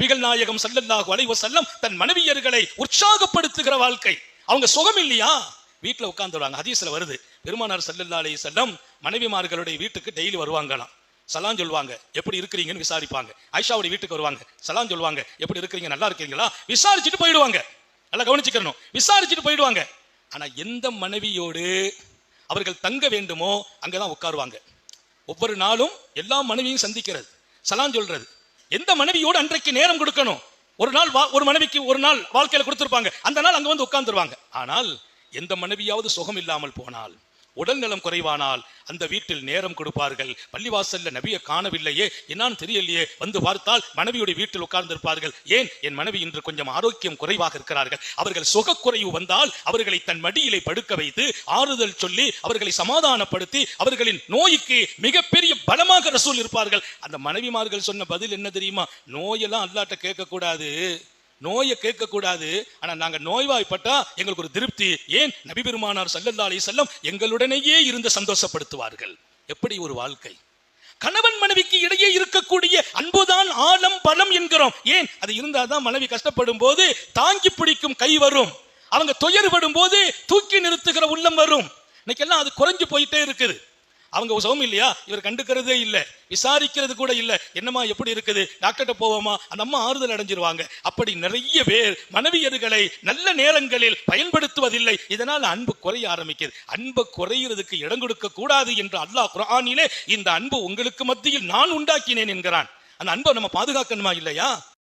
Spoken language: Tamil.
நபிகள் நாயகம் ஸல்லல்லாஹு அலைவ செல்லம் தன் மனைவியர்களை உற்சாகப்படுத்துகிற வாழ்க்கை. அவங்க சுகம் இல்லையா? வீட்டில் உட்காந்துருவாங்க ஹதீஸில் வருது. பெருமானார் ஸல்லல்லாஹு அலைஹி செல்லம் மனைவிமார்களுடைய வீட்டுக்கு டெய்லி வருவாங்களாம். சலான் சொல்லுவாங்க. எப்படி இருக்கிறீங்கன்னு விசாரிப்பாங்க. ஆயிஷாவுடைய வீட்டுக்கு வருவாங்க. சலாம் சொல்லுவாங்க. எப்படி இருக்கிறீங்க? நல்லா இருக்கீங்களா? விசாரிச்சுட்டு போயிடுவாங்க. நல்லா கவனிச்சுக்கணும். விசாரிச்சுட்டு போயிடுவாங்க. ஆனா எந்த மனைவியோடு அவர்கள் தங்க வேண்டுமோ அங்கதான் உட்காருவாங்க. ஒவ்வொரு நாளும் எல்லா மனைவியும் சந்திக்கிறது. சலாம் சொல்றது. எந்த மனைவியோடு அன்றைக்கு நேரம் கொடுக்கணும்? ஒரு நாள் வா- ஒரு மனைவிக்கு ஒரு நாள் வாழ்க்கையில கொடுத்துருப்பாங்க. அந்த நாள் அங்க வந்து உட்கார்ந்துருவாங்க. ஆனால் எந்த மனைவியாவது சுகம் இல்லாமல் போனால் உடல் நலம் குறைவானால் அந்த வீட்டில் நேரம் கொடுப்பார்கள். பள்ளிவாசல்ல நபியை காணவில்லையே. என்னான்னு தெரியலையே. வந்து பார்த்தால் மனைவியுடைய வீட்டில் உட்கார்ந்து இருப்பார்கள் ஏன்? என் மனைவி இன்று கொஞ்சம் ஆரோக்கியம் குறைவாக இருக்கிறார்கள். அவர்கள் சுகக்குறைவு வந்தால் அவர்களை தன் மடியிலே படுக்க வைத்து ஆறுதல் சொல்லி அவர்களை சமாதானப்படுத்தி அவர்களின் நோய்க்கு மிகப்பெரிய பலமாக ரசூல் இருப்பார்கள். அந்த மனைவிமார்கள் சொன்ன பதில் என்ன தெரியுமா? நோயெல்லாம் அல்லாட்ட கேட்கக்கூடாது. நோயை கேட்கக்கூடாது. ஆனா நாங்க நோய்வாய்ப்பட்டா எங்களுக்கு ஒரு திருப்தி. ஏன்? நபி பெருமானார் ஸல்லல்லாஹு அலைஹி எங்களுடனேயே இருந்து சந்தோஷப்படுத்துவார்கள். எப்படி ஒரு வாழ்க்கை? கணவன் மனைவிக்கு இடையே இருக்கக்கூடிய அன்புதான் ஆழம் பலம் என்கிறோம். ஏன்? அது இருந்தாதான் மனைவி கஷ்டப்படும் போது தாங்கி பிடிக்கும் கை வரும். அவங்க துயர்படும் போது தூக்கி நிறுத்துகிற உள்ளம் வரும். இன்னைக்கெல்லாம் அது குறைஞ்சு போயிட்டே இருக்குது. அவங்க சௌமி இல்லையா? இவர் கண்டுக்கிறதே இல்லை. விசாரிக்கிறது கூட இல்லை. என்னம்மா எப்படி இருக்குது? டாக்டர்கிட்ட போவோமா? அந்த அம்மா ஆறுதல் அடைஞ்சிருவாங்க. அப்படி நிறைய பேர் மனைவியர்களை நல்ல நேரங்களில் பயன்படுத்துவதில்லை. இதனால் அன்பு குறைய ஆரம்பிக்குது. அன்பு குறையிறதுக்கு இடம் கொடுக்க கூடாது என்று அல்லாஹ் குர்ஆனிலே இந்த அன்பு உங்களுக்கு மத்தியில் நான் உண்டாக்கினேன் என்கிறான். அந்த அன்பை நம்ம பாதுகாக்கணுமா இல்லையா?